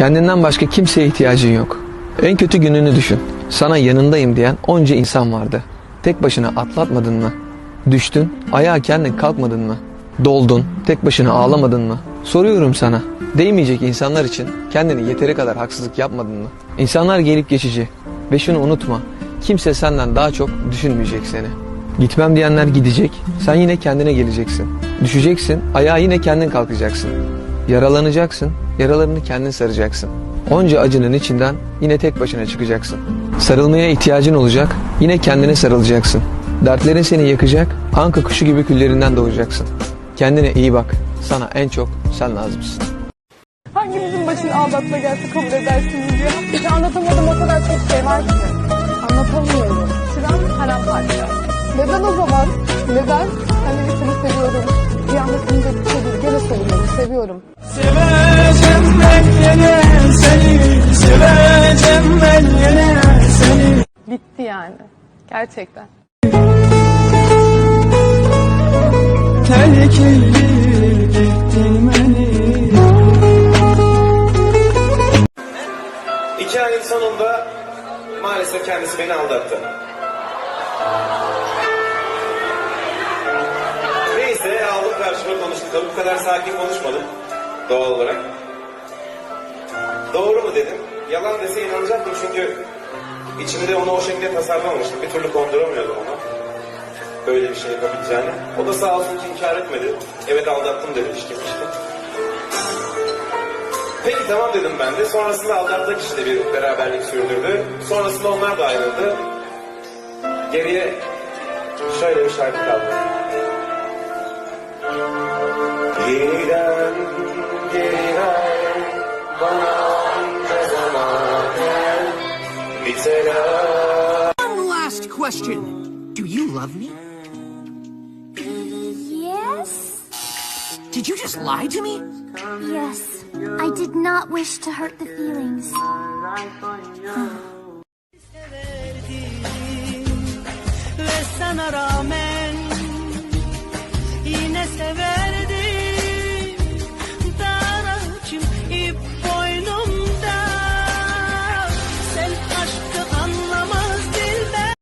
Kendinden başka kimseye ihtiyacın yok. En kötü gününü düşün. Sana yanındayım diyen onca insan vardı. Tek başına atlatmadın mı? Düştün, ayağa kendin kalkmadın mı? Doldun, tek başına ağlamadın mı? Soruyorum sana. Değmeyecek insanlar için kendini yeteri kadar haksızlık yapmadın mı? İnsanlar gelip geçici. Ve şunu unutma. Kimse senden daha çok düşünmeyecek seni. Gitmem diyenler gidecek. Sen yine kendine geleceksin. Düşeceksin, ayağa yine kendin kalkacaksın. Yaralanacaksın, yaralarını kendin saracaksın. Onca acının içinden yine tek başına çıkacaksın. Sarılmaya ihtiyacın olacak, yine kendine sarılacaksın. Dertlerin seni yakacak, anka kuşu gibi küllerinden doğacaksın. Kendine iyi bak, sana en çok sen lazımsın. Hangimizin başını aldatma gelse kabul edersiniz ya? Size anlatamadığım o kadar çok şey var ki. Anlatamıyorum. Şuram paramparça. Neden o zaman? Neden? Hani seni seviyorum. Bir anda seni de seviyorum. Gene seviyorum. Seviyorum. Seveceğim ben yine seni Seveceğim ben yine seni Bitti yani. Gerçekten. Terk edip gittin beni İki ayın sonunda maalesef kendisi beni aldattı. Neyse aldım karşıma konuştuk. Tabii bu kadar sakin konuşmadım doğal olarak. Doğru mu dedim. Yalan dese inanacaktım çünkü içimde onu o şekilde tasarlamamıştım. Bir türlü konduramıyordum ona. Böyle bir şey yapabileceğini. O da sağ olsun ki inkar etmedi. Evet aldattım dedi işte işte. Peki tamam dedim ben de. Sonrasında aldattığı kişi de bir beraberlik sürdürdü. Sonrasında onlar da ayrıldı. Geriye şöyle bir şarkı kaldı. Yeniden One last question. Do you love me? Yes. Did you just lie to me? Yes. I did not wish to hurt the feelings.